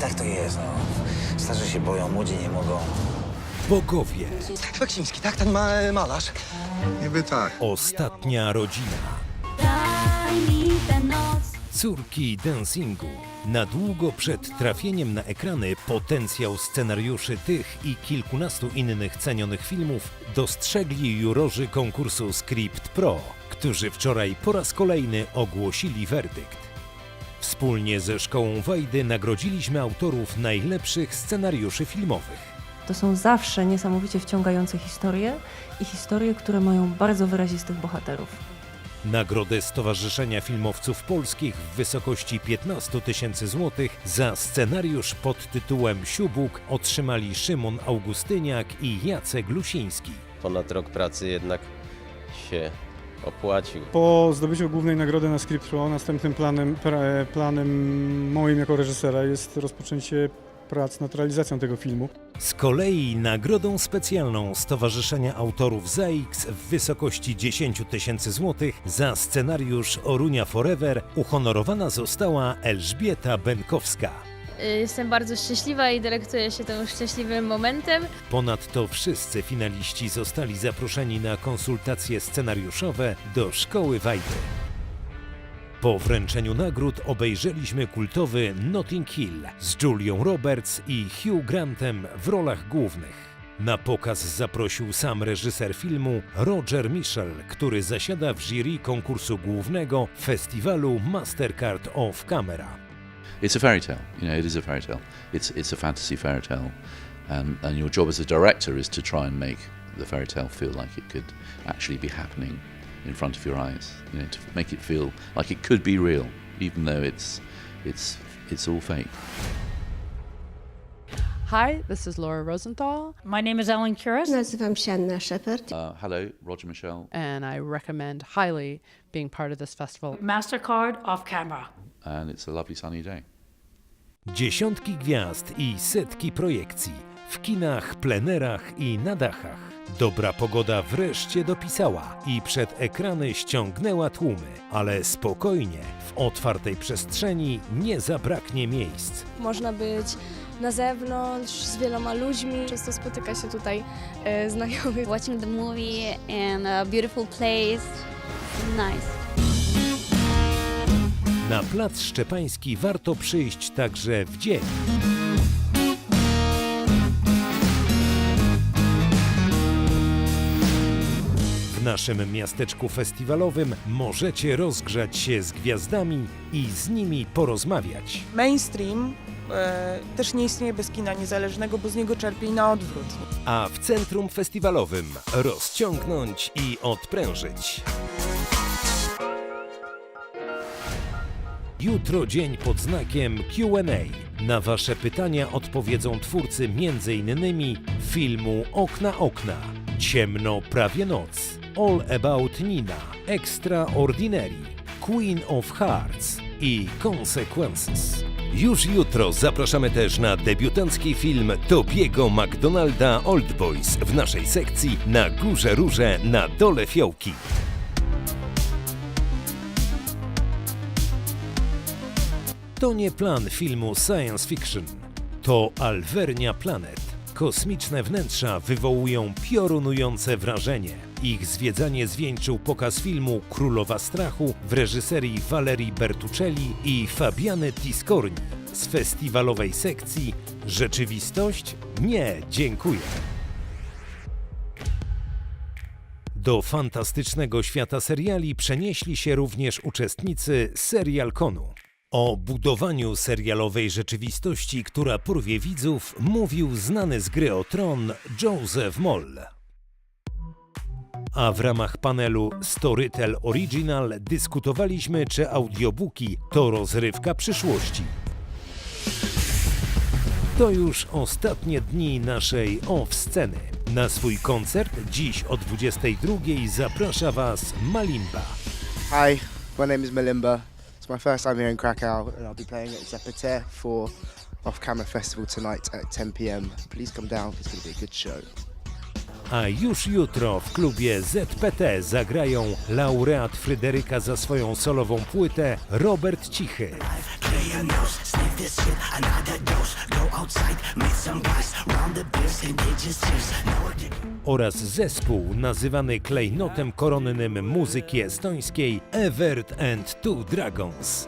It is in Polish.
tak to jest, no. Starzy się boją, młodzi nie mogą. Bogowie, Kwaksiński, tak? Ten ma, malarz. Niby tak. ostatnia rodzina, Daj mi tę noc. córki dancingu. Na długo przed trafieniem na ekrany potencjał scenariuszy tych i kilkunastu innych cenionych filmów dostrzegli jurorzy konkursu Script Pro, którzy wczoraj po raz kolejny ogłosili werdykt. Wspólnie ze Szkołą Wajdy nagrodziliśmy autorów najlepszych scenariuszy filmowych. To są zawsze niesamowicie wciągające historie i historie, które mają bardzo wyrazistych bohaterów. Nagrodę Stowarzyszenia Filmowców Polskich w wysokości 15 tysięcy złotych za scenariusz pod tytułem Siubuk otrzymali Szymon Augustyniak i Jacek Lusiński. ponad rok pracy jednak się opłacił. Po zdobyciu głównej nagrody na Script Pro, następnym planem, pra- planem moim jako reżysera jest rozpoczęcie prac nad realizacją tego filmu. Z kolei nagrodą specjalną Stowarzyszenia Autorów ZAIX w wysokości 10 tysięcy złotych za scenariusz Orunia Forever uhonorowana została Elżbieta Benkowska. Y, Jestem bardzo szczęśliwa i delektuję się tym szczęśliwym momentem. Ponadto wszyscy finaliści zostali zaproszeni na konsultacje scenariuszowe do Szkoły Wajdy. Po wręczeniu nagród obejrzeliśmy kultowy Notting Hill z Julią Roberts i Hugh Grantem w rolach głównych. Na pokaz zaprosił sam reżyser filmu Roger Michel, który zasiada w jury konkursu głównego festiwalu Mastercard of Camera. It's a fairy tale. You know, it is a fairy tale. It's it's a fantasy fairy tale, and and your job as a director is to try and make the fairy tale feel like it could actually be happening in front of your eyes. You know, to make it feel like it could be real, even though it's it's it's all fake. Hi, this is Laura Rosenthal, My name is Ellen Kuras. Nazywam się Anna Shepard. Uh, hello, Roger Michelle, and I recommend highly being part of this festival. Mastercard off camera. And it's a lovely sunny day. Dziesiątki gwiazd i setki projekcji w kinach, plenerach i na dachach. Dobra pogoda wreszcie dopisała i przed ekrany ściągnęła tłumy, ale spokojnie, w otwartej przestrzeni nie zabraknie miejsc. Można być na zewnątrz z wieloma ludźmi. Często spotyka się tutaj e, znajomych. Watching the movie in a beautiful place. Nice. Na plac Szczepański warto przyjść także w dzień. W naszym miasteczku festiwalowym możecie rozgrzać się z gwiazdami i z nimi porozmawiać. Mainstream e, też nie istnieje bez kina niezależnego, bo z niego czerpie i na odwrót. A w centrum festiwalowym rozciągnąć i odprężyć. Jutro dzień pod znakiem QA. Na Wasze pytania odpowiedzą twórcy m.in. filmu Okna Okna, Ciemno prawie noc, All About Nina, Extraordinary, Queen of Hearts i Consequences. Już jutro zapraszamy też na debiutancki film Tobiego McDonalda Old Boys w naszej sekcji Na Górze Róże, na Dole Fiołki. To nie plan filmu science fiction. To Alvernia Planet. Kosmiczne wnętrza wywołują piorunujące wrażenie. Ich zwiedzanie zwieńczył pokaz filmu Królowa Strachu w reżyserii Valerii Bertuccelli i Fabiany Tiscorni z festiwalowej sekcji Rzeczywistość? Nie, dziękuję. Do fantastycznego świata seriali przenieśli się również uczestnicy Serial Konu. O budowaniu serialowej rzeczywistości, która porwie widzów, mówił znany z gry o tron Joseph Moll. A w ramach panelu Storytel Original dyskutowaliśmy, czy audiobooki to rozrywka przyszłości. To już ostatnie dni naszej off-sceny. Na swój koncert dziś o 22 zaprasza Was Malimba. Hi, my name is Malimba. It's my first time here in Krakow, and I'll be playing at Zapate for Off Camera Festival tonight at 10 pm. Please come down, it's going to be a good show. A już jutro w klubie ZPT zagrają laureat Fryderyka za swoją solową płytę Robert Cichy a nose Sniff this shit, another dose. Go outside, meet some guys Round the cheers. Oraz zespół nazywany klejnotem koronnym muzyki estońskiej Evert and Two Dragons.